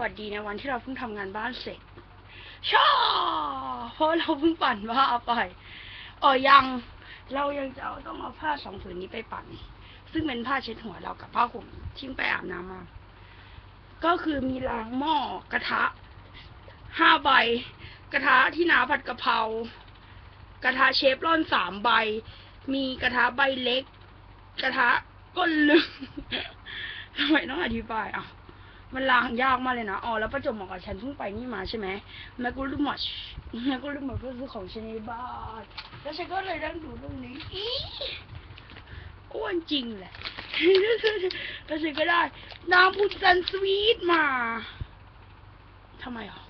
วัสดีในวันที่เราเพิ่งทำงานบ้านเสร็จชอเพราะเราเพิ่งปั่นผ้าไปเออยัง เรายังจะเอาต้องเอาผ้าสองผืนนี้ไปปั่น ซึ่งเป็นผ้าเช็ดหัวเรากับผ้าห่มที่ไปอาบน้ำมา ก็คือมีล้างหม้อกระทะห้าใบ กระทะที่นาผัดกะเพรากระทะเชฟร่อนสามใบ มีกระทะใบเล็ก กระทะก้นลึกทำไมต้องอธิบายอะ มันล้างยากมากเลยนะอ๋อแล้วประจบเหมาะกับฉันเพิ่งไปนี่มาใช่ไหมแม่ก็ลืมหมดแม่ก็ลืมหมดเพื่อซื้อของฉันในบ้านแล้วฉันก็เลยนั่งดูเรื่องนี้อีอ้วนจริงแหละแล้วฉันก็ได้น้ำพุทธันสวีทมาทำไมอะ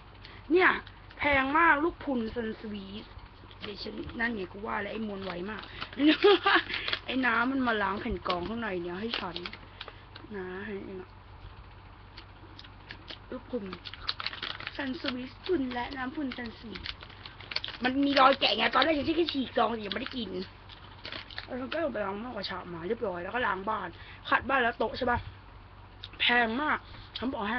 เนี่ย แพงมากลูกพุนซันสวีทเดี๋ยวฉันนั่นไงกูว่าแล้วไอ้มวลไวมาก ไอ้น้ำมันมาล้างแผ่นกรองข้างในเนี่ยให้ฉันนะ ให้นะลูกพุนซันสวีทพุนและน้ำพุนซันสวีทมันมีรอยแกะไงตอนแรกฉันแค่ฉีกซองแต่ยังไม่ได้กินแล้วฉันก็ลงไปล้างหม้อกระชามาเรียบร้อยแล้วก็ล้างบ้านขัดบ้านแล้วโต๊ะใช่ปะแพงมากฉันบอกให้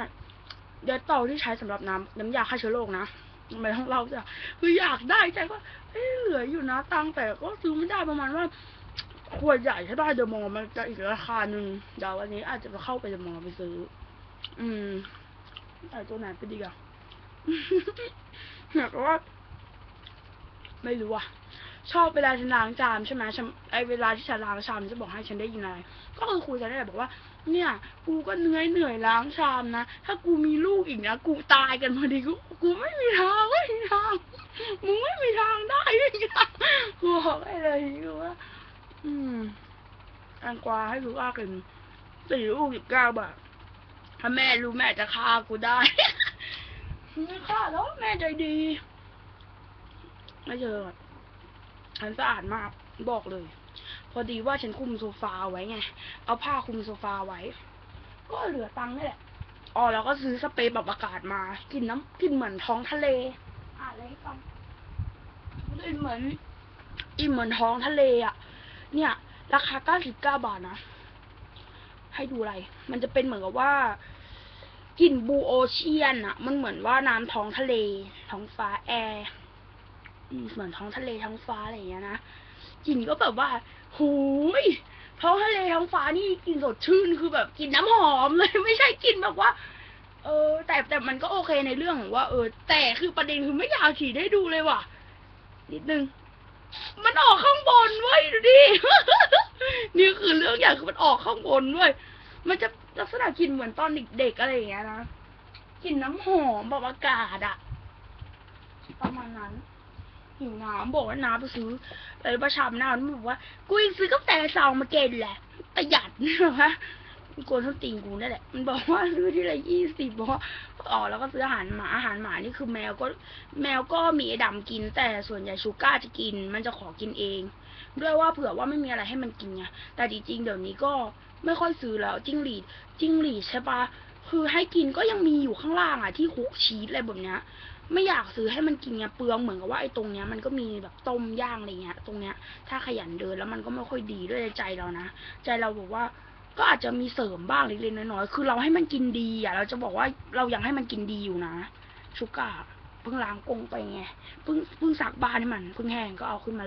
เดี๋ยวเตาที่ใช้สำหรับน้ำน้ำยาฆ่าเชื้อโรคนะไม่ต้องเล่าจ้ะคืออยากได้ใจก็เอ้เหลืออยู่นะตังค์แต่ก็ซื้อไม่ได้ประมาณว่าขวดใหญ่ใช่ป่ะเดอะมอลล์มันจะอีกราคาหนึ่งเดี๋ยววันนี้อาจจะไปเข้าไปเดอะมอลล์ไปซื้อ อืม แต่ตัวไหนไปดีอะแบบว่า ไม่รู้อะ ชอบเวลาฉันล้างจานใช่ไหมฉันไอเวลาที่ฉันล้างชามจะบอกให้ฉันได้ยินอะไร ก็คือคุยกันได้แหละบอกว่า เนี่ย กูก็เหนื่อยเหนื่อยล้างชามนะ ถ้ากูมีลูกอีกนะ กูตายกันพอดี กู กูไม่มีทางไม่มีทาง มึงไม่มีทางได้ไม่มีทางกูบอกให้เลยกูว่า อืมแตงกวาให้ลูกอากินสี่ลูกสิบเก้าบาท ถ้าแม่รู้แม่จะฆ่ากูได้ ไม่ฆ่าแล้วแม่ใจดี ไม่เจอฉันสะอาดมากบอกเลย พอดีว่าฉันคุมโซฟาไว้ไง เอาผ้าคุมโซฟาไว้ ก็เหลือตังค์นี่แหละอ๋อแล้วก็ซื้อสเปรย์ปรับอากาศมา กินน้ำกินเหมือนท้องทะเลอ่านอะไรให้ฟังกินเหมือนกินเหมือนท้องทะเลอะ เนี่ย ราคาเก้าสิบเก้าบาทนะ ให้ดูอะไร มันจะเป็นเหมือนกับว่า กลิ่นบูโอเชียนอะมันเหมือนว่าน้ำท้องทะเล ท้องฟ้าแอร์เหมือนท้องทะเลท้องฟ้าอะไรอย่างเงี้ยนะกลิ่นก็แบบว่าหูยท้องทะเลท้องฟ้านี่กลิ่นสดชื่นคือแบบกลิ่นน้ำหอมเลยไม่ใช่กลิ่นแบบว่า เออ แต่แต่มันก็โอเคในเรื่องของว่า เออ แต่คือประเด็นคือไม่อยากฉีดให้ดูเลยว่ะ นิดนึง มันออกข้างบนเว้ยดูดิ นี่คือเรื่องใหญ่คือมันออกข้างบนเว้ย มันจะลักษณะกลิ่นเหมือนตอนเด็กๆอะไรอย่างเงี้ยนะกลิ่นน้ำหอมแบบอากาศอะประมาณนั้นหิวน้ำบอกว่าน้ำไปซื้อไปประชามน้ำมันบอกว่า กูยังซื้อกาแฟซองมาเกณฑ์แหละประหยัดนะวะ กวนส้นตีนกูนั่นแหละ มันบอกว่าซื้อที่ละยี่สิบบอกว่าอ๋อแล้วก็ซื้ออาหารหมาอาหารหมานี่คือแมวก็แมวก็มีไอ้ดำกิน แต่ส่วนใหญ่ชูก้าจะกิน มันจะขอกินเอง ด้วยว่าเผื่อว่าไม่มีอะไรให้มันกินไงแต่จริงๆเดี๋ยวนี้ก็ไม่ค่อยซื้อแล้วจิ้งหรีดจิ้งหรีดใช่ปะคือให้กินก็ยังมีอยู่ข้างล่างอะที่คุกชีสอะไรแบบเนี้ยไม่อยากซื้อให้มันกินไงเปลืองเหมือนกับว่าไอ้ตรงเนี้ยมันก็มีแบบต้มย่างอะไรเงี้ย ตรงเนี้ย ถ้าขยันเดินแล้วมันก็ไม่ค่อยดีด้วยใจเรานะ ใจเราบอกว่า ก็อาจจะมีเสริมบ้างเล็กๆน้อยๆคือเราให้มันกินดีอะเราจะบอกว่าเรายังให้มันกินดีอยู่นะชูก้าเพิ่งล้างกรงไปไงเพิ่งเพิ่งซักบ้านให้มันเพิ่งแห้งก็เอาขึ้นมา